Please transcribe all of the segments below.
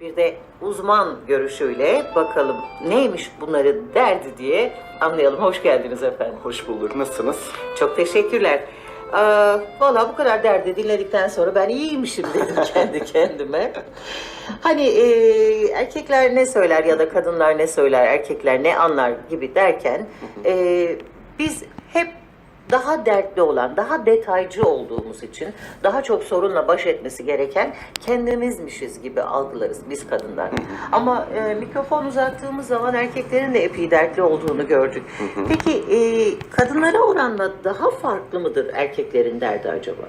Bir de uzman görüşüyle bakalım neymiş bunların derdi diye anlayalım. Hoş geldiniz efendim. Hoş bulduk. Nasılsınız? Çok teşekkürler. Ee, Valla bu kadar derdi dinledikten sonra ben iyiymişim dedim kendi kendime. Hani e, erkekler ne söyler ya da kadınlar ne söyler, erkekler ne anlar gibi derken e, biz hep daha dertli olan, daha detaycı olduğumuz için daha çok sorunla baş etmesi gereken kendimizmişiz gibi algılarız biz kadınlar. Ama e, mikrofon uzattığımız zaman erkeklerin de epey dertli olduğunu gördük. Peki e, kadınlara oranla daha farklı mıdır erkeklerin derdi acaba?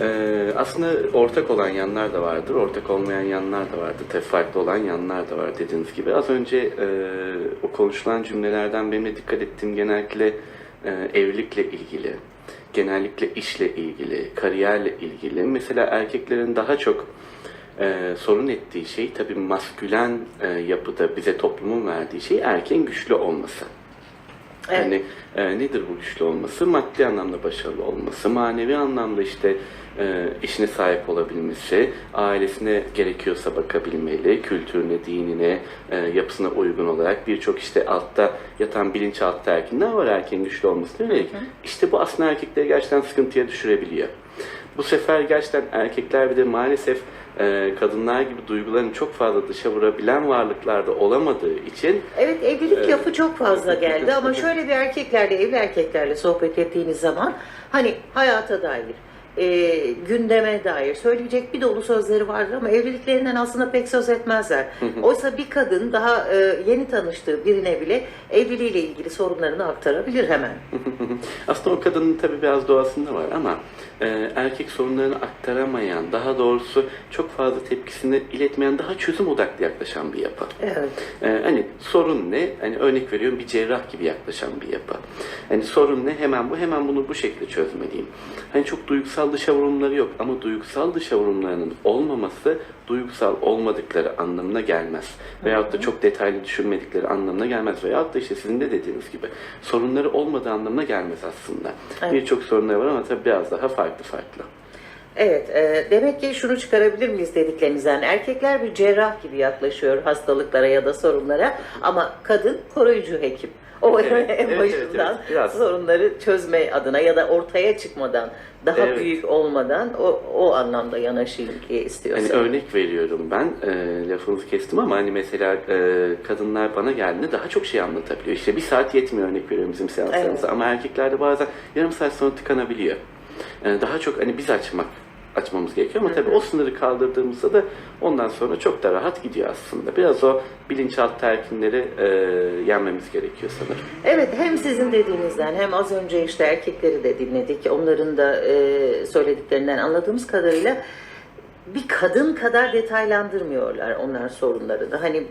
Ee, aslında ortak olan yanlar da vardır, ortak olmayan yanlar da vardır. Tabii farklı olan yanlar da var dediğiniz gibi. Az önce e, o konuşulan cümlelerden benim de dikkat ettiğim genellikle evlilikle ilgili, genellikle işle ilgili, kariyerle ilgili. Mesela erkeklerin daha çok e, sorun ettiği şey tabii maskülen e, yapıda bize toplumun verdiği şey erkeğin güçlü olması. Evet. Yani e, nedir bu güçlü olması? Maddi anlamda başarılı olması, manevi anlamda işte e, işine sahip olabilmesi, ailesine gerekiyorsa bakabilmeli, kültürüne, dinine, e, yapısına uygun olarak birçok işte altta yatan bilinçaltı erkeğin ne var erkeğin güçlü olması yönelik. İşte bu aslında erkekleri gerçekten sıkıntıya düşürebiliyor. Bu sefer gerçekten erkekler bir de maalesef e, kadınlar gibi duygularını çok fazla dışa vurabilen varlıklarda olamadığı için Evet evlilik Evet. lafı çok fazla geldi ama şöyle bir erkeklerle, evli erkeklerle sohbet ettiğiniz zaman hani hayata dair, e, gündeme dair söyleyecek bir dolu sözleri vardır ama evliliklerinden aslında pek söz etmezler. Oysa bir kadın daha e, yeni tanıştığı birine bile evliliğiyle ilgili sorunlarını aktarabilir hemen. Aslında o kadının tabii biraz doğasında var ama e, erkek sorunlarını aktaramayan, daha doğrusu çok fazla tepkisini iletmeyen, daha çözüm odaklı yaklaşan bir yapı. Evet. E, hani sorun ne? Hani örnek veriyorum bir cerrah gibi yaklaşan bir yapı. Hani sorun ne? Hemen bu, hemen bunu bu şekilde çözmeliyim. Hani çok duygusal dışa vurumları yok ama duygusal dışa vurumlarının olmaması duygusal olmadıkları anlamına gelmez. Veyahut da çok detaylı düşünmedikleri anlamına gelmez. Veyahut da işte sizin de dediğiniz gibi sorunları olmadığı anlamına gelmez aslında. Evet. Birçok sorunları var ama tabii biraz daha farklı farklı. Evet, e, demek ki şunu çıkarabilir miyiz dediklerinizden? Erkekler bir cerrah gibi yaklaşıyor hastalıklara ya da sorunlara ama kadın koruyucu hekim. O Evet, en evet, başından evet, biraz. sorunları çözme adına ya da ortaya çıkmadan, daha Evet. büyük olmadan o, o anlamda yanaşayım Hani istiyorsun. örnek veriyorum ben, e, lafınızı kestim ama hani mesela e, kadınlar bana geldiğinde daha çok şey anlatabiliyor. İşte bir saat yetmiyor örnek veriyorum bizim seanslarımıza Evet. ama erkeklerde bazen yarım saat sonra tıkanabiliyor. E, daha çok hani biz açmak açmamız gerekiyor ama tabii o sınırı kaldırdığımızda da ondan sonra çok da rahat gidiyor aslında. Biraz o bilinçaltı telkinleri e, yenmemiz gerekiyor sanırım. Evet hem sizin dediğinizden hem az önce işte erkekleri de dinledik. Onların da e, söylediklerinden anladığımız kadarıyla bir kadın kadar detaylandırmıyorlar onlar sorunlarını. Hani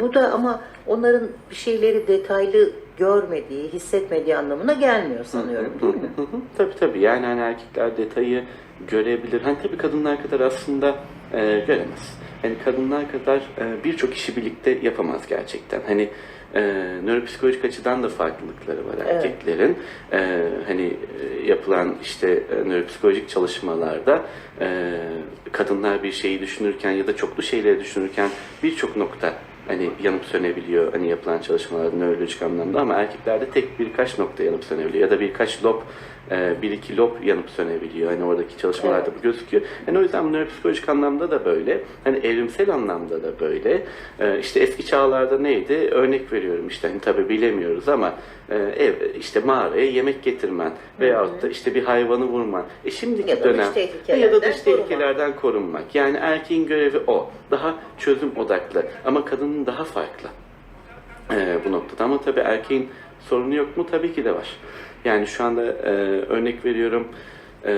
bu da ama onların bir şeyleri detaylı görmediği, hissetmediği anlamına gelmiyor sanıyorum değil mi? Tabii tabii yani hani erkekler detayı görebilir. Hani tabii kadınlar kadar aslında e, göremez. Hani kadınlar kadar e, birçok işi birlikte yapamaz gerçekten. Hani e, nöropsikolojik açıdan da farklılıkları var erkeklerin. E, hani e, yapılan işte e, nöropsikolojik çalışmalarda e, kadınlar bir şeyi düşünürken ya da çoklu şeyleri düşünürken birçok nokta hani yanıp sönebiliyor hani yapılan çalışmalarda nörolojik anlamda ama erkeklerde tek birkaç nokta yanıp sönebiliyor ya da birkaç lob e, bir iki lob yanıp sönebiliyor. Hani oradaki çalışmalarda bu gözüküyor. Yani o yüzden nöropsikolojik anlamda da böyle. Hani evrimsel anlamda da böyle. E, işte eski çağlarda neydi? Örnek veriyorum işte hani tabii bilemiyoruz ama e, ev işte mağaraya yemek getirmen veyahut da işte bir hayvanı vurman. E şimdiki Ya dönem ya da dış tehlikelerden korunmak. Yani erkeğin görevi o. Daha çözüm odaklı ama kadının daha farklı e, bu noktada. Ama tabii erkeğin sorunu yok mu? Tabii ki de var. Yani şu anda e, örnek veriyorum e,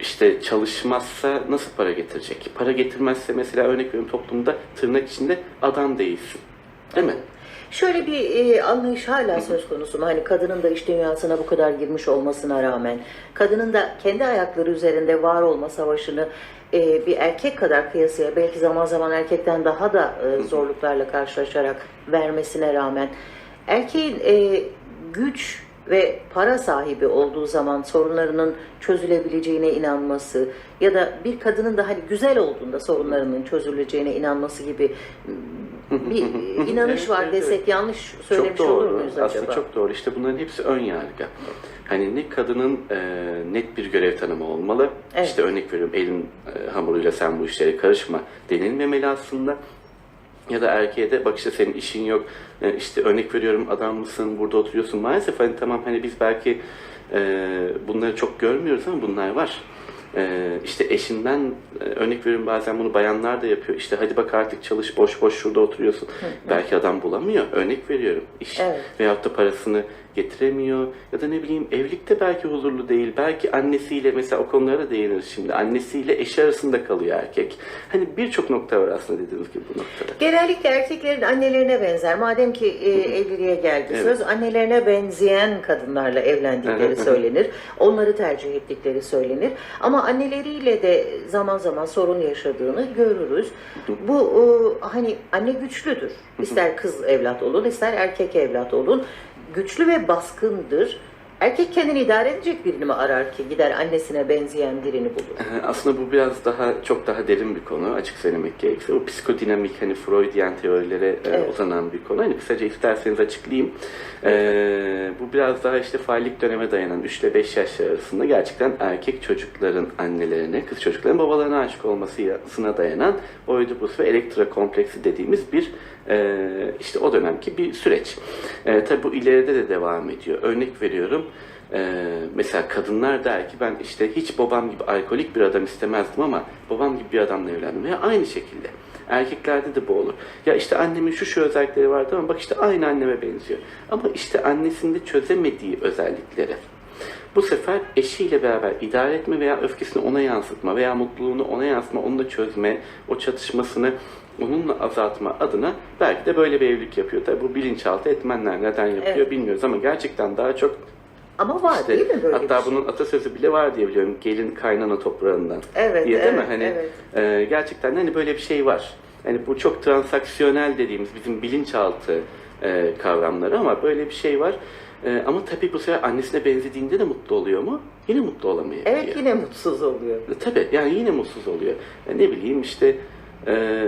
işte çalışmazsa nasıl para getirecek? Para getirmezse mesela örnek veriyorum toplumda tırnak içinde adam değilsin. Değil mi? Şöyle bir e, anlayış hala söz konusu mu? Hani kadının da iş dünyasına bu kadar girmiş olmasına rağmen, kadının da kendi ayakları üzerinde var olma savaşını e, bir erkek kadar kıyasıya, belki zaman zaman erkekten daha da e, zorluklarla karşılaşarak vermesine rağmen, erkeğin e, güç ve para sahibi olduğu zaman sorunlarının çözülebileceğine inanması ya da bir kadının da hani güzel olduğunda sorunlarının çözüleceğine inanması gibi bir inanış var evet, desek evet. yanlış söylemiş çok doğru. olur muyuz Aslında acaba? çok doğru. İşte bunların hepsi ön yargı. Hani ne kadının e, net bir görev tanımı olmalı. Evet. İşte örnek veriyorum elin e, hamuruyla sen bu işlere karışma denilmemeli aslında. Ya da erkeğe de bak işte senin işin yok. E, işte örnek veriyorum adam mısın burada oturuyorsun. Maalesef hani tamam hani biz belki e, bunları çok görmüyoruz ama bunlar var. E, işte eşinden e, örnek veriyorum bazen bunu bayanlar da yapıyor. İşte hadi bak artık çalış boş boş şurada oturuyorsun. Belki adam bulamıyor. Örnek veriyorum. iş Evet. veyahut da parasını getiremiyor ya da ne bileyim evlilikte belki huzurlu değil. Belki annesiyle mesela o konulara da değiniriz şimdi. Annesiyle eşi arasında kalıyor erkek. Hani birçok nokta var aslında dediğiniz gibi bu noktada. Genellikle erkeklerin annelerine benzer. Madem ki e, evliliğe geldi Evet. söz, annelerine benzeyen kadınlarla evlendikleri söylenir. Onları tercih ettikleri söylenir. Ama anneleriyle de zaman zaman sorun yaşadığını görürüz. Bu e, hani anne güçlüdür. İster kız evlat olun, ister erkek evlat olun. Güçlü ve baskındır. Erkek kendini idare edecek birini mi arar ki gider annesine benzeyen birini bulur? Ee, Aslında bu biraz daha çok daha derin bir konu açık söylemek gerekirse. O psikodinamik hani Freudian teorilere e, Evet. uzanan bir konu. Hani kısaca isterseniz açıklayayım. Ee, bu biraz daha işte faillik döneme dayanan 3 ile 5 yaş arasında gerçekten erkek çocukların annelerine, kız çocukların babalarına aşık olmasına dayanan Oedipus ve Elektra kompleksi dediğimiz bir e, işte o dönemki bir süreç. E, tabi bu ileride de devam ediyor. Örnek veriyorum. Ee, mesela kadınlar der ki ben işte hiç babam gibi alkolik bir adam istemezdim ama babam gibi bir adamla evlendim. Veya aynı şekilde. Erkeklerde de bu olur. Ya işte annemin şu şu özellikleri vardı ama bak işte aynı anneme benziyor. Ama işte annesinde çözemediği özellikleri. Bu sefer eşiyle beraber idare etme veya öfkesini ona yansıtma veya mutluluğunu ona yansıtma, onu da çözme, o çatışmasını onunla azaltma adına belki de böyle bir evlilik yapıyor. Tabi bu bilinçaltı etmenler neden yapıyor Evet. bilmiyoruz ama gerçekten daha çok Ama var işte, değil mi böyle hatta bir şey? bunun atasözü bile var diye biliyorum. Gelin kaynana toprağından. Evet, diye değil mi? evet, Hani evet. e, gerçekten hani böyle bir şey var. Hani bu çok transaksiyonel dediğimiz bizim bilinçaltı e, kavramları ama böyle bir şey var. E, ama tabii bu sefer annesine benzediğinde de mutlu oluyor mu? Yine mutlu olamayabiliyor. Evet yine mutsuz oluyor. E, Tabii yani yine mutsuz oluyor. E, ne bileyim işte e,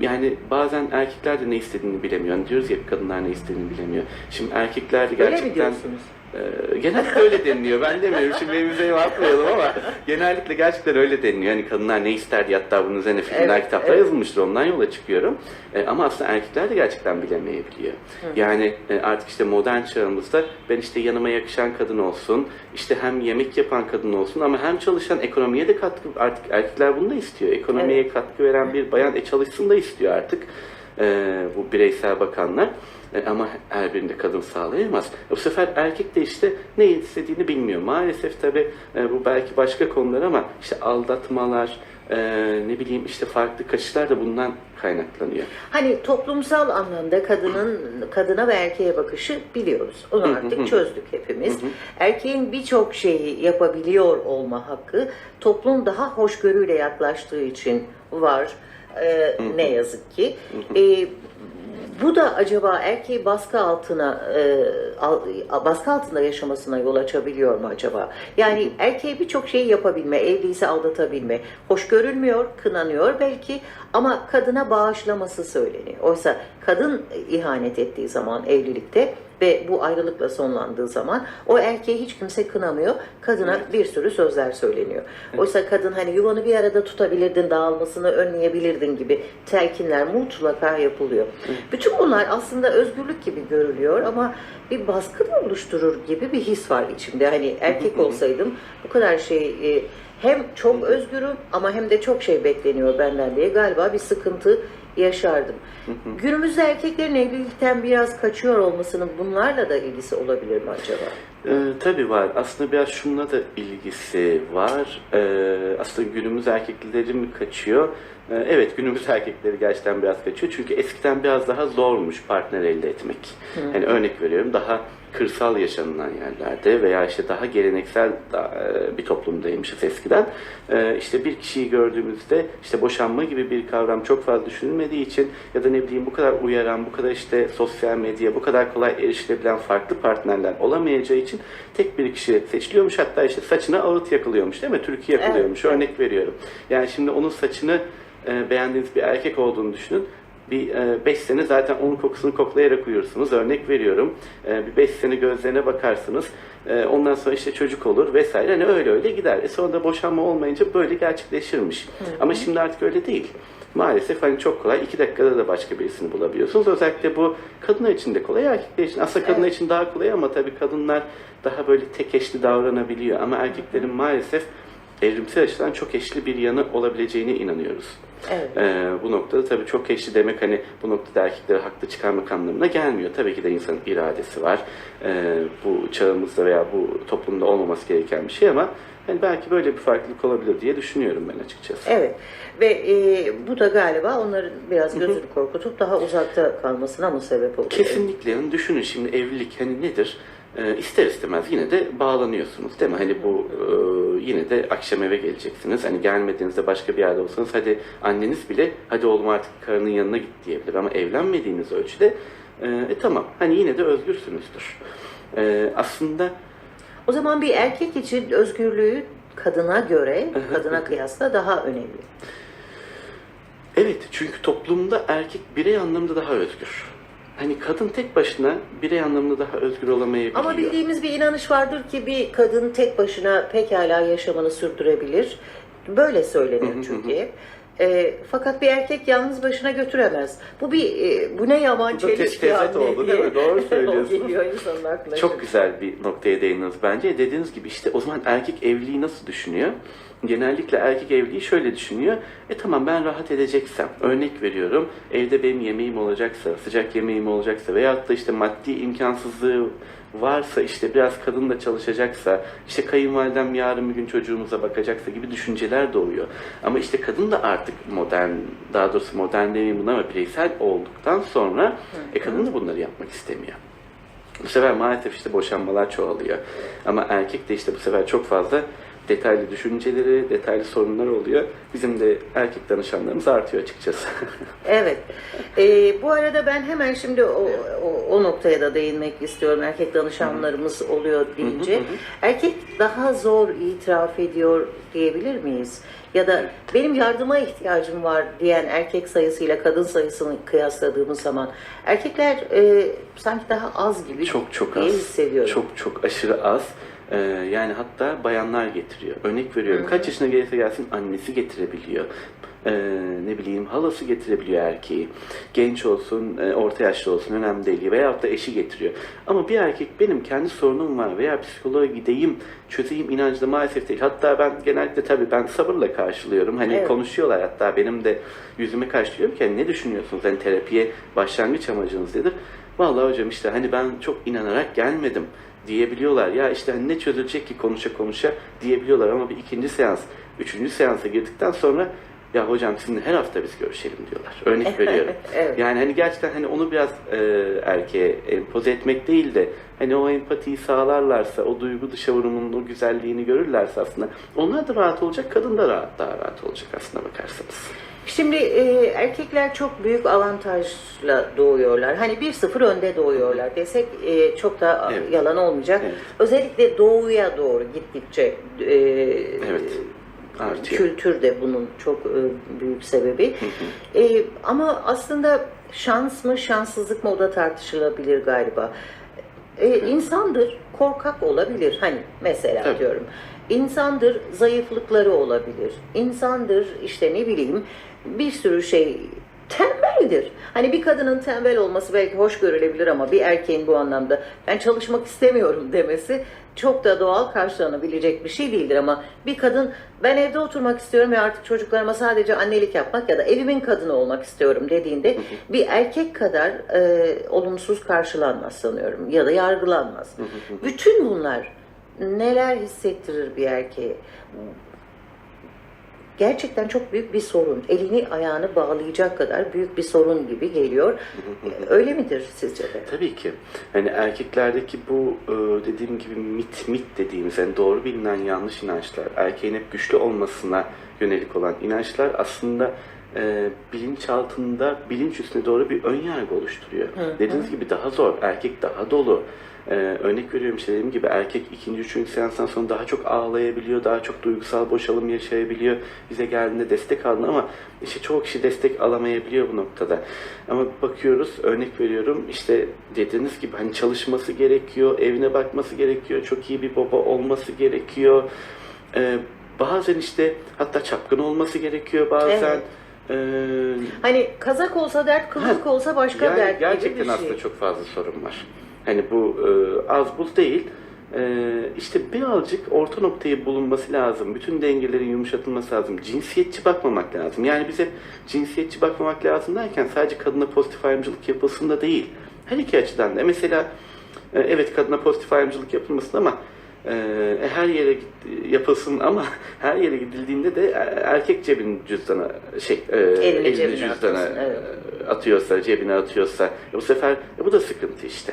yani bazen erkekler de ne istediğini bilemiyor. Hani diyoruz ya kadınlar ne istediğini bilemiyor. Şimdi erkekler de Öyle gerçekten... mi diyorsunuz? Ee, genellikle öyle deniliyor. Ben demiyorum. Şimdi evimize atmayalım ama genellikle gerçekten öyle deniliyor. Hani kadınlar ne ister diye hatta bunun üzerine filmler, Evet, kitaplar evet. yazılmıştır. Ondan yola çıkıyorum. Ee, ama aslında erkekler de gerçekten bilemeyebiliyor. Yani e, artık işte modern çağımızda ben işte yanıma yakışan kadın olsun, işte hem yemek yapan kadın olsun ama hem çalışan ekonomiye de katkı artık erkekler bunu da istiyor. Ekonomiye katkı veren bir bayan e çalışsın da istiyor artık. Ee, bu bireysel bakanlar. E, ama her birinde kadın sağlayamaz. E, Bu sefer erkek de işte ne istediğini bilmiyor. Maalesef tabi bu belki başka konular ama işte aldatmalar, e, ne bileyim işte farklı kaçışlar da bundan kaynaklanıyor. Hani toplumsal anlamda kadının kadına ve erkeğe bakışı biliyoruz. Onu artık çözdük hepimiz. Erkeğin birçok şeyi yapabiliyor olma hakkı toplum daha hoşgörüyle yaklaştığı için var. Ee, ne yazık ki. Ee, bu da acaba erkeği baskı altına e, baskı altında yaşamasına yol açabiliyor mu acaba? Yani erkeğe birçok şeyi yapabilme, evliyse aldatabilme, hoş görülmüyor, kınanıyor belki ama kadına bağışlaması söyleniyor. Oysa kadın ihanet ettiği zaman evlilikte ve bu ayrılıkla sonlandığı zaman o erkeği hiç kimse kınamıyor. Kadına bir sürü sözler söyleniyor. Oysa kadın hani yuvanı bir arada tutabilirdin, dağılmasını önleyebilirdin gibi telkinler mutlaka yapılıyor. Bütün bunlar aslında özgürlük gibi görülüyor ama bir baskı da oluşturur gibi bir his var içimde. Hani erkek olsaydım bu kadar şey hem çok özgürüm ama hem de çok şey bekleniyor benden diye galiba bir sıkıntı yaşardım. Günümüzde erkeklerin evlilikten biraz kaçıyor olmasının bunlarla da ilgisi olabilir mi acaba? Ee, tabii var. Aslında biraz şununla da ilgisi var. Ee, aslında günümüz erkekleri mi kaçıyor? Ee, evet günümüz erkekleri gerçekten biraz kaçıyor. Çünkü eskiden biraz daha zormuş partner elde etmek. Hani örnek veriyorum daha kırsal yaşanılan yerlerde veya işte daha geleneksel e, bir toplumdaymışız eskiden. E, işte bir kişiyi gördüğümüzde işte boşanma gibi bir kavram çok fazla düşünülmediği için ya da ne bileyim bu kadar uyaran, bu kadar işte sosyal medya, bu kadar kolay erişilebilen farklı partnerler olamayacağı için tek bir kişi seçiliyormuş. Hatta işte saçına ağıt yakılıyormuş değil mi? Türkiye yakılıyormuş. Evet. Örnek veriyorum. Yani şimdi onun saçını e, beğendiğiniz bir erkek olduğunu düşünün. Bir 5 sene zaten onun kokusunu koklayarak uyursunuz. Örnek veriyorum. E, bir 5 sene gözlerine bakarsınız. E, ondan sonra işte çocuk olur vesaire. Hani öyle öyle gider. E sonra da boşanma olmayınca böyle gerçekleşirmiş. Ama şimdi artık öyle değil. Maalesef hani çok kolay. iki dakikada da başka birisini bulabiliyorsunuz. Özellikle bu kadınlar için de kolay, erkekler için. Aslında kadınlar için daha kolay ama tabii kadınlar daha böyle tek eşli davranabiliyor. Ama erkeklerin maalesef evrimsel açıdan çok eşli bir yanı olabileceğine inanıyoruz. Evet. Ee, bu noktada tabii çok eşli demek hani bu noktada erkekleri haklı çıkarmak anlamına gelmiyor. Tabii ki de insanın iradesi var. Ee, bu çağımızda veya bu toplumda olmaması gereken bir şey ama hani belki böyle bir farklılık olabilir diye düşünüyorum ben açıkçası. Evet ve e, bu da galiba onların biraz gözünü korkutup daha uzakta kalmasına mı sebep oluyor? Kesinlikle. Yani düşünün şimdi evlilik hani nedir? Ee, ister istemez yine de bağlanıyorsunuz değil mi? Hani bu e, yine de akşam eve geleceksiniz. Hani gelmediğinizde başka bir yerde olsanız hadi anneniz bile hadi oğlum artık karının yanına git diyebilir. Ama evlenmediğiniz ölçüde e, e, tamam hani yine de özgürsünüzdür. E, aslında O zaman bir erkek için özgürlüğü kadına göre, kadına kıyasla daha önemli. Evet, çünkü toplumda erkek birey anlamında daha özgür. Hani kadın tek başına birey anlamında daha özgür olamayabiliyor. Ama bildiğimiz bir inanış vardır ki bir kadın tek başına pekala yaşamını sürdürebilir. Böyle söylenir çünkü. E, fakat bir erkek yalnız başına götüremez. Bu bir e, bu ne yaman Bu da te- çelişki tezat anne oldu diye. değil mi? Doğru söylüyorsun. geliyor insanın aklına. Çok güzel bir noktaya değindiniz bence. Dediğiniz gibi işte o zaman erkek evliliği nasıl düşünüyor? Genellikle erkek evliliği şöyle düşünüyor. E tamam ben rahat edeceksem, örnek veriyorum, evde benim yemeğim olacaksa, sıcak yemeğim olacaksa veyahut da işte maddi imkansızlığı varsa işte biraz kadın da çalışacaksa, işte kayınvalidem yarın bir gün çocuğumuza bakacaksa gibi düşünceler doğuyor. Ama işte kadın da artık modern, daha doğrusu modern demeyeyim buna ama bireysel olduktan sonra e kadın da bunları yapmak istemiyor. Bu sefer maalesef işte boşanmalar çoğalıyor. Ama erkek de işte bu sefer çok fazla detaylı düşünceleri, detaylı sorunlar oluyor. Bizim de erkek danışanlarımız artıyor açıkçası. Evet. Ee, bu arada ben hemen şimdi o, o, o noktaya da değinmek istiyorum. Erkek danışanlarımız oluyor deyince. Erkek daha zor itiraf ediyor diyebilir miyiz? Ya da benim yardıma ihtiyacım var diyen erkek sayısıyla kadın sayısını kıyasladığımız zaman erkekler e, sanki daha az gibi çok çok az. hissediyorum. Çok çok aşırı az. Ee, yani hatta bayanlar getiriyor. Örnek veriyorum. Kaç yaşına gelirse gelsin annesi getirebiliyor. Ee, ne bileyim halası getirebiliyor erkeği. Genç olsun, e, orta yaşlı olsun önemli değil. Veyahut da eşi getiriyor. Ama bir erkek benim kendi sorunum var veya psikoloğa gideyim, çözeyim inancı maalesef değil. Hatta ben genellikle tabii ben sabırla karşılıyorum. Hani Evet. konuşuyorlar hatta benim de yüzüme karşı diyorum ki "Hani ne düşünüyorsunuz? Hani terapiye başlangıç amacınız nedir? Vallahi hocam işte hani ben çok inanarak gelmedim diyebiliyorlar. Ya işte hani ne çözülecek ki konuşa konuşa diyebiliyorlar ama bir ikinci seans, üçüncü seansa girdikten sonra ya hocam sizinle her hafta biz görüşelim diyorlar. Örnek veriyorum. Evet. Yani hani gerçekten hani onu biraz e, erkeğe empoze etmek değil de hani o empatiyi sağlarlarsa, o duygu dışa vurumunun o güzelliğini görürlerse aslında onlar da rahat olacak, kadın da rahat daha rahat olacak aslında bakarsanız. Şimdi e, erkekler çok büyük avantajla doğuyorlar. Hani 1-0 önde doğuyorlar desek e, çok da Evet. yalan olmayacak. Evet. Özellikle doğuya doğru gittikçe e, Evet. Artıyor. kültür de bunun çok e, büyük sebebi. E, ama aslında şans mı şanssızlık mı o da tartışılabilir galiba. E, insandır, korkak olabilir. Hani mesela Tabii. diyorum. İnsandır, zayıflıkları olabilir. İnsandır, işte ne bileyim bir sürü şey tembeldir. Hani bir kadının tembel olması belki hoş görülebilir ama bir erkeğin bu anlamda ben çalışmak istemiyorum demesi çok da doğal karşılanabilecek bir şey değildir ama bir kadın ben evde oturmak istiyorum ve artık çocuklarıma sadece annelik yapmak ya da evimin kadını olmak istiyorum dediğinde bir erkek kadar e, olumsuz karşılanmaz sanıyorum ya da yargılanmaz. Bütün bunlar neler hissettirir bir erkeğe? Gerçekten çok büyük bir sorun. Elini ayağını bağlayacak kadar büyük bir sorun gibi geliyor. Öyle midir sizce de? Tabii ki. Hani erkeklerdeki bu e, dediğim gibi mit mit dediğimiz yani doğru bilinen yanlış inançlar, erkeğin hep güçlü olmasına yönelik olan inançlar aslında e, bilinç altında bilinç üstüne doğru bir ön yargı oluşturuyor. Dediğiniz gibi daha zor, erkek daha dolu. Ee, örnek veriyorum işte dediğim gibi erkek ikinci, üçüncü seanstan sonra daha çok ağlayabiliyor, daha çok duygusal boşalım yaşayabiliyor. Bize geldiğinde destek aldın ama işte çoğu kişi destek alamayabiliyor bu noktada. Ama bakıyoruz, örnek veriyorum işte dediğiniz gibi hani çalışması gerekiyor, evine bakması gerekiyor, çok iyi bir baba olması gerekiyor. Ee, bazen işte hatta çapkın olması gerekiyor bazen. Ee, Hani kazak olsa dert, kılık olsa başka yani dert gibi gerçekten bir şey. aslında çok fazla sorun var. Hani bu e, az buz değil. E, işte birazcık orta noktayı bulunması lazım. Bütün dengelerin yumuşatılması lazım. Cinsiyetçi bakmamak lazım. Yani bize cinsiyetçi bakmamak lazım derken sadece kadına pozitif ayrımcılık yapılsın da değil. Her iki açıdan da. Mesela e, evet kadına pozitif ayrımcılık yapılmasın ama e, her yere git- yapılsın ama her yere gidildiğinde de e, erkek cebin cüzdanı şey e, elini cüzdana atıyorsun, evet. e, atıyorsa, cebine atıyorsa e bu sefer e bu da sıkıntı işte.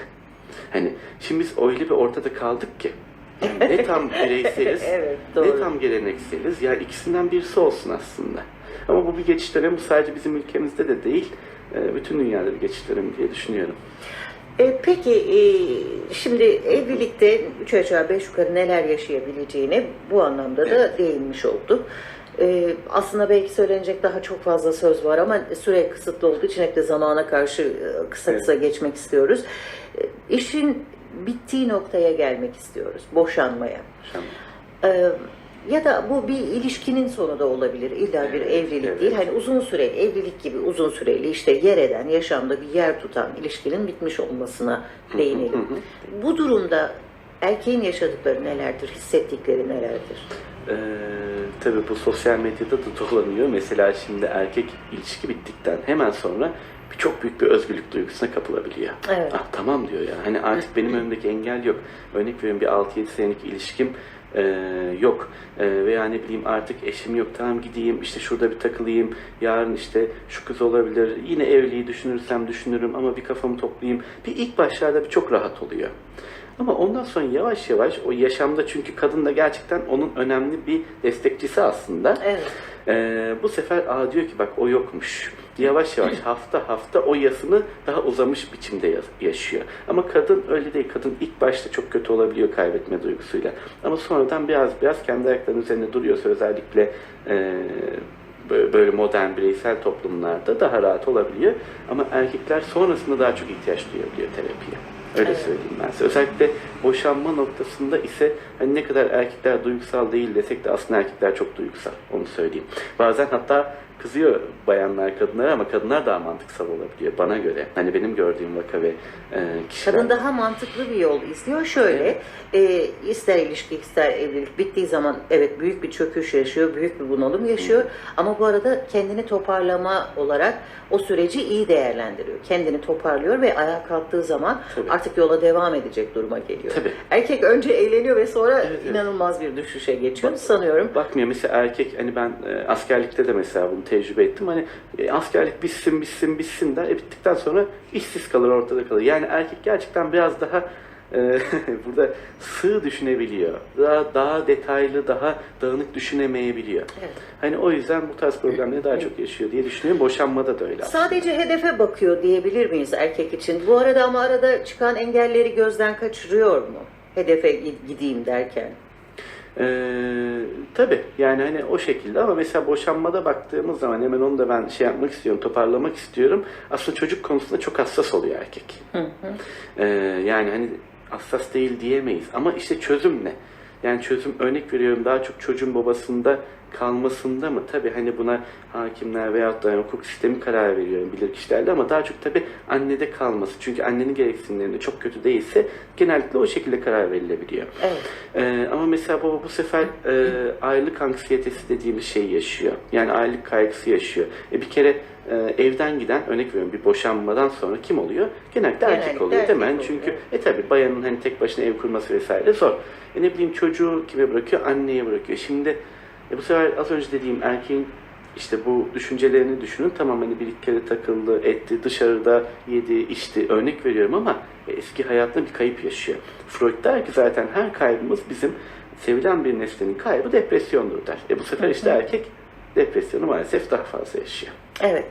Hani şimdi biz öyle bir ortada kaldık ki yani ne tam bireyseliz, Evet, ne doğru. tam gelenekseliz. Ya ikisinden birisi olsun aslında. Ama bu bir geçiş dönemi. Sadece bizim ülkemizde de değil, e, bütün dünyada bir geçiş dönemi diye düşünüyorum. E, peki e, şimdi evlilikte üç aşağı beş yukarı neler yaşayabileceğini bu anlamda da değinmiş olduk. E, aslında belki söylenecek daha çok fazla söz var ama süre kısıtlı olduğu için hep de zamana karşı e, kısa kısa geçmek istiyoruz. İşin bittiği noktaya gelmek istiyoruz, boşanmaya. Ee, ya da bu bir ilişkinin sonu da olabilir. İlla bir evlilik evet. değil. Hani uzun süre evlilik gibi uzun süreli işte yer eden, yaşamda bir yer tutan ilişkinin bitmiş olmasına değinelim. Bu durumda erkeğin yaşadıkları nelerdir, hissettikleri nelerdir? Ee, tabii bu sosyal medyada da dolanıyor. Mesela şimdi erkek ilişki bittikten hemen sonra çok büyük bir özgürlük duygusuna kapılabiliyor. Evet. Ah tamam diyor ya. Hani artık benim önümdeki engel yok. Örnek veriyorum bir 6-7 senelik ilişkim e, yok. E, veya ne bileyim artık eşim yok. Tamam gideyim işte şurada bir takılayım. Yarın işte şu kız olabilir. Yine evliliği düşünürsem düşünürüm ama bir kafamı toplayayım. Bir ilk başlarda bir çok rahat oluyor. Ama ondan sonra yavaş yavaş o yaşamda çünkü kadın da gerçekten onun önemli bir destekçisi aslında. Evet. Ee, bu sefer aa diyor ki bak o yokmuş. Yavaş yavaş hafta hafta o yasını daha uzamış biçimde ya- yaşıyor. Ama kadın öyle değil. Kadın ilk başta çok kötü olabiliyor kaybetme duygusuyla. Ama sonradan biraz biraz kendi ayaklarının üzerinde duruyorsa özellikle bö- böyle modern bireysel toplumlarda daha rahat olabiliyor. Ama erkekler sonrasında daha çok ihtiyaç duyabiliyor terapiye. Öyle Evet. söyleyeyim ben size. Özellikle boşanma noktasında ise hani ne kadar erkekler duygusal değil desek de aslında erkekler çok duygusal. Onu söyleyeyim. Bazen hatta kızıyor bayanlar kadınlara ama kadınlar daha mantıksal olabiliyor bana göre. Hani benim gördüğüm vaka ve e, kişiler. Kadın daha mantıklı bir yol izliyor. Şöyle, e, ister ilişki ister evlilik bittiği zaman evet büyük bir çöküş yaşıyor, büyük bir bunalım yaşıyor. Ama bu arada kendini toparlama olarak o süreci iyi değerlendiriyor. Kendini toparlıyor ve ayağa kalktığı zaman Tabii. artık yola devam edecek duruma geliyor. Tabii. Erkek önce eğleniyor ve sonra Evet, evet. inanılmaz bir düşüşe geçiyor sanıyorum. Bakmıyor mesela erkek hani ben e, askerlikte de mesela bunu tecrübe ettim. Hani e, askerlik bitsin bitsin bitsin der. E, bittikten sonra işsiz kalır ortada kalır. Yani erkek gerçekten biraz daha e, burada sığ düşünebiliyor. Daha, daha detaylı, daha dağınık düşünemeyebiliyor. Evet. Hani o yüzden bu tarz problemleri daha çok yaşıyor diye düşünüyorum. Boşanmada da öyle. aslında. Sadece hedefe bakıyor diyebilir miyiz erkek için? Bu arada ama arada çıkan engelleri gözden kaçırıyor mu? Hedefe gi- gideyim derken. Ee, tabii yani hani o şekilde ama mesela boşanmada baktığımız zaman hemen onu da ben şey yapmak istiyorum, toparlamak istiyorum. Aslında çocuk konusunda çok hassas oluyor erkek. Ee, yani hani hassas değil diyemeyiz ama işte çözüm ne? Yani çözüm örnek veriyorum daha çok çocuğun babasında kalmasında mı? Tabii hani buna hakimler veyahut da yani hukuk sistemi karar veriyor bilir kişilerde ama daha çok tabii annede kalması. Çünkü annenin gereksinimlerinde çok kötü değilse genellikle o şekilde karar verilebiliyor. Evet. Ee, ama mesela baba bu sefer e, aylık anksiyetesi dediğimiz şeyi yaşıyor. Yani aylık kaygısı yaşıyor. E, bir kere e, evden giden örnek veriyorum bir boşanmadan sonra kim oluyor? Genellikle erkek Genellikle oluyor değil mi? erkek Hani oluyor, Çünkü e tabi bayanın hani tek başına ev kurması vesaire zor. E ne bileyim çocuğu kime bırakıyor? Anneye bırakıyor. Şimdi E bu sefer az önce dediğim erkeğin işte bu düşüncelerini düşünün. Tamam hani bir kere takıldı, etti, dışarıda yedi, içti. Örnek veriyorum ama e, eski hayatında bir kayıp yaşıyor. Freud der ki zaten her kaybımız bizim sevilen bir nesnenin kaybı depresyondur der. E bu sefer işte erkek depresyonu maalesef daha fazla yaşıyor. Evet.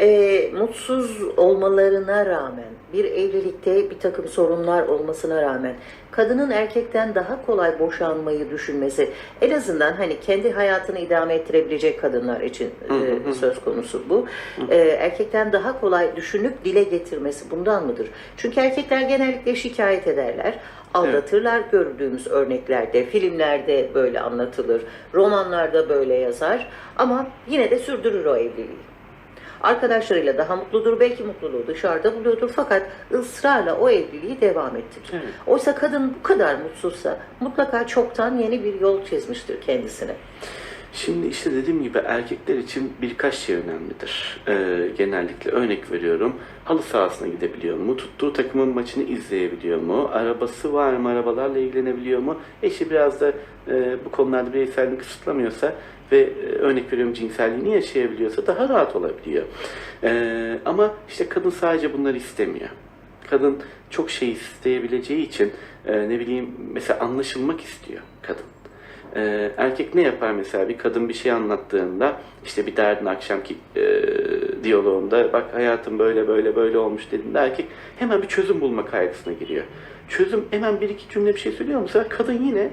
Ee, mutsuz olmalarına rağmen, bir evlilikte bir takım sorunlar olmasına rağmen kadının erkekten daha kolay boşanmayı düşünmesi en azından hani kendi hayatını idame ettirebilecek kadınlar için e, söz konusu bu. Ee, erkekten daha kolay düşünüp dile getirmesi bundan mıdır? Çünkü erkekler genellikle şikayet ederler. Aldatırlar gördüğümüz örneklerde, filmlerde böyle anlatılır, romanlarda böyle yazar ama yine de sürdürür o evliliği. Arkadaşlarıyla daha mutludur, belki mutluluğu dışarıda buluyordur fakat ısrarla o evliliği devam ettirir. Evet. Oysa kadın bu kadar mutsuzsa mutlaka çoktan yeni bir yol çizmiştir kendisine. Şimdi işte dediğim gibi erkekler için birkaç şey önemlidir. Ee, genellikle örnek veriyorum. Halı sahasına gidebiliyor mu? Tuttuğu takımın maçını izleyebiliyor mu? Arabası var mı? Arabalarla ilgilenebiliyor mu? Eşi biraz da e, bu konularda bireyselliğini kısıtlamıyorsa ve e, örnek veriyorum cinselliğini yaşayabiliyorsa daha rahat olabiliyor. Ee, ama işte kadın sadece bunları istemiyor. Kadın çok şey isteyebileceği için e, ne bileyim mesela anlaşılmak istiyor kadın. Ee, erkek ne yapar mesela bir kadın bir şey anlattığında işte bir derdin akşamki e, diyaloğunda bak hayatım böyle böyle böyle olmuş dediğinde erkek hemen bir çözüm bulma kaygısına giriyor. Çözüm hemen bir iki cümle bir şey söylüyor? Sonra kadın yine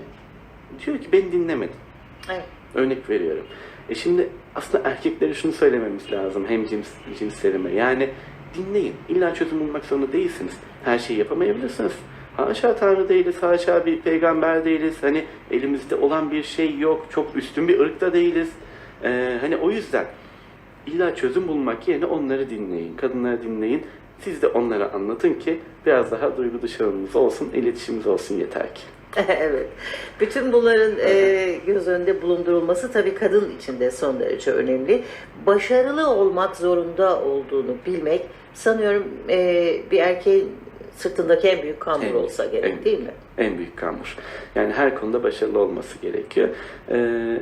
diyor ki beni dinlemedin. Evet. Örnek veriyorum. E şimdi aslında erkeklere şunu söylememiz lazım hem cins, cinslerime. Yani dinleyin. İlla çözüm bulmak zorunda değilsiniz. Her şeyi yapamayabilirsiniz. Haşa Tanrı değiliz, haşa bir peygamber değiliz. Hani elimizde olan bir şey yok. Çok üstün bir ırk da değiliz. Ee, hani o yüzden illa çözüm bulmak yerine onları dinleyin. Kadınları dinleyin. Siz de onlara anlatın ki biraz daha duygu dışarımız olsun, iletişimimiz olsun yeter ki. evet. Bütün bunların e, göz önünde bulundurulması tabii kadın için de son derece önemli. Başarılı olmak zorunda olduğunu bilmek sanıyorum e, bir erkeğin sırtındaki en büyük kambur En- olsa gerek en- değil mi? En büyük kambur. Yani her konuda başarılı olması gerekiyor. Ee,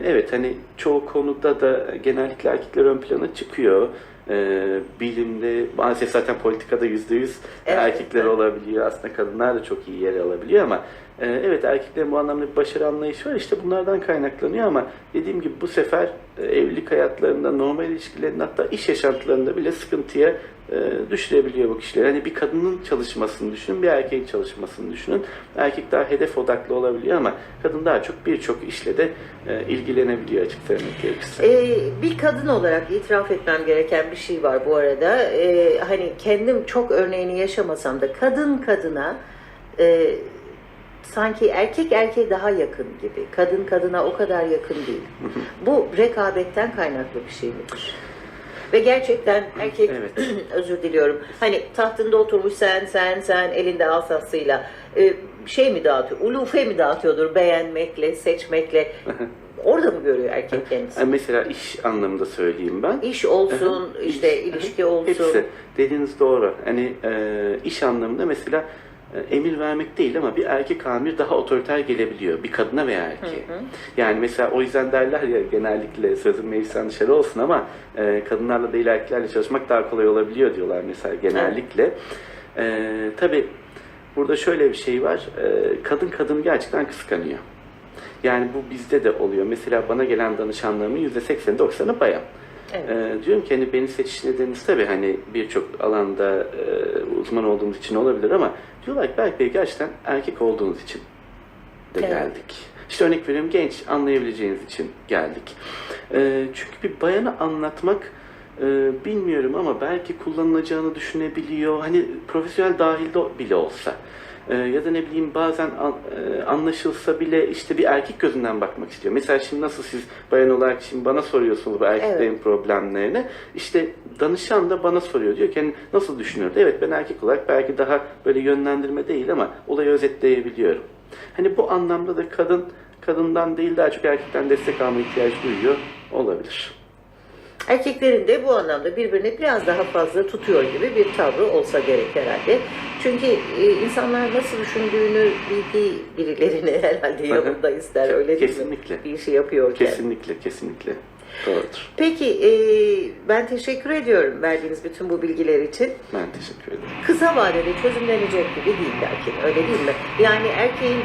evet hani çoğu konuda da genellikle erkekler ön plana çıkıyor. Ee, bilimde maalesef zaten politikada yüzde yüz Evet, erkekler evet. olabiliyor. Aslında kadınlar da çok iyi yer alabiliyor ama e, evet erkeklerin bu anlamda bir başarı anlayışı var. İşte bunlardan kaynaklanıyor ama dediğim gibi bu sefer e, evlilik hayatlarında, normal ilişkilerinde hatta iş yaşantılarında bile sıkıntıya e, düşürebiliyor bu kişiler. Hani bir kadının çalışmasını düşünün, bir erkeğin çalışmasını düşünün. Erkek daha hedef odaklı olabiliyor ama kadın daha çok birçok işle de e, ilgilenebiliyor açık söylemek gerekirse. Ee, bir kadın olarak itiraf etmem gereken bir şey var bu arada. Ee, hani kendim çok örneğini yaşamasam da kadın kadına e, sanki erkek erkeğe daha yakın gibi. Kadın kadına o kadar yakın değil. Bu rekabetten kaynaklı bir şey midir? Ve gerçekten erkek, Evet. özür diliyorum, hani tahtında oturmuş sen sen sen elinde asasıyla e, şey mi dağıtıyor, ulufe mi dağıtıyordur beğenmekle, seçmekle. Orada mı görüyor erkek kendisini? Yani mesela iş anlamında söyleyeyim ben. İş olsun, Aha, işte iş, ilişki aha, olsun. Hepsi. Dediğiniz doğru. Hani e, iş anlamında mesela emir vermek değil ama bir erkek amir daha otoriter gelebiliyor. Bir kadına veya erkeğe. Yani mesela o yüzden derler ya genellikle sözün meclisten dışarı olsun ama e, kadınlarla değil erkeklerle çalışmak daha kolay olabiliyor diyorlar mesela genellikle. E, tabii burada şöyle bir şey var. E, kadın kadını gerçekten kıskanıyor. Yani bu bizde de oluyor. Mesela bana gelen danışanlarımın %80'i 90'ı bayan. Evet. Ee, diyorum ki hani beni seçiş nedeniniz tabii hani birçok alanda e, uzman olduğumuz için olabilir ama diyorlar ki Berk Bey gerçekten erkek olduğunuz için de Evet. geldik. İşte örnek veriyorum genç anlayabileceğiniz için geldik. Ee, çünkü bir bayana anlatmak e, bilmiyorum ama belki kullanılacağını düşünebiliyor. Hani profesyonel dahilde bile olsa. Ee, ya da ne bileyim bazen an- e, anlaşılsa bile işte bir erkek gözünden bakmak istiyor. Mesela şimdi nasıl siz bayan olarak şimdi bana soruyorsunuz bu erkeklerin problemlerini. İşte danışan da bana soruyor. Diyor ki hani nasıl düşünüyordu? Evet ben erkek olarak belki daha böyle yönlendirme değil ama olayı özetleyebiliyorum. Hani bu anlamda da kadın kadından değil daha çok erkekten destek alma ihtiyacı duyuyor olabilir. Erkeklerin de bu anlamda birbirini biraz daha fazla tutuyor gibi bir tavrı olsa gerek herhalde. Çünkü e, insanlar nasıl düşündüğünü bildiği birilerini herhalde yanında ister öyle değil mi? Kesinlikle. Bir işi yapıyorken. Kesinlikle, kesinlikle. Doğrudur. Peki e, ben teşekkür ediyorum verdiğiniz bütün bu bilgiler için. Ben teşekkür ederim. Kısa vadede çözümlenecek gibi değil belki öyle değil mi? Yani erkeğin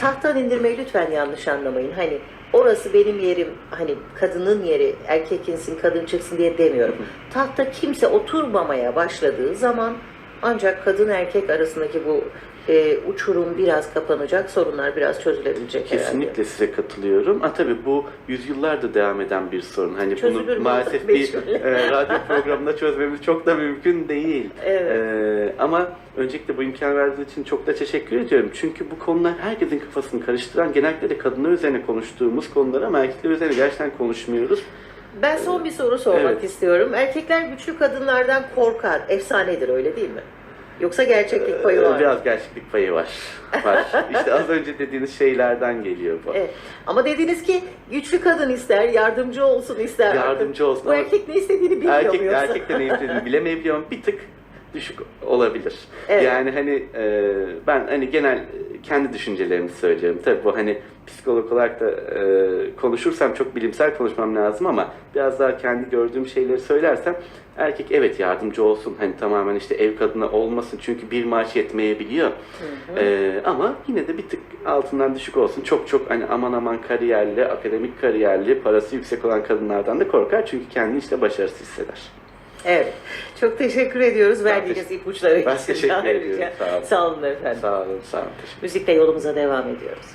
tahttan indirmeyi lütfen yanlış anlamayın. Hani orası benim yerim, hani kadının yeri, erkek insin, kadın çıksın diye demiyorum. Tahta kimse oturmamaya başladığı zaman ancak kadın erkek arasındaki bu e, uçurum biraz kapanacak, sorunlar biraz çözülebilecek herhalde. Kesinlikle size katılıyorum. Ha tabii bu yüzyıllardır devam eden bir sorun. Hani Çözülür bunu mü? maalesef bir e, radyo programında çözmemiz çok da mümkün değil. Evet. E, ama öncelikle bu imkan verdiğiniz için çok da teşekkür ediyorum. Çünkü bu konular herkesin kafasını karıştıran, genellikle de kadınlar üzerine konuştuğumuz konular ama erkekler üzerine gerçekten konuşmuyoruz. Ben son bir soru sormak Evet. istiyorum. Erkekler güçlü kadınlardan korkar. Efsanedir öyle değil mi? Yoksa gerçeklik payı var Ee? Biraz gerçeklik payı var. var. işte az önce dediğiniz şeylerden geliyor bu. Evet. Ama dediniz ki güçlü kadın ister, yardımcı olsun ister. Yardımcı olsun Bu erkek ne istediğini bilmiyor erkek, yoksa? erkek de ne istediğini bilemeyebiliyor ama bir tık düşük olabilir. Evet. Yani hani e, ben hani genel kendi düşüncelerimi söylüyorum. Tabii bu hani psikolog olarak da e, konuşursam çok bilimsel konuşmam lazım ama biraz daha kendi gördüğüm şeyleri söylersem erkek evet yardımcı olsun. Hani tamamen işte ev kadını olmasın çünkü bir maaş yetmeyebiliyor. E, ama yine de bir tık altından düşük olsun. Çok çok hani aman aman kariyerli, akademik kariyerli, parası yüksek olan kadınlardan da korkar çünkü kendini işte başarısız hisseder. Evet. Çok teşekkür ediyoruz verdiğiniz teşekkür- ipuçları Ben için. teşekkür Ayrıca. ediyorum. Sağ olun. Sağ olun efendim. Sağ olun, sağ olun. Teşekkür Müzikle yolumuza devam ediyoruz.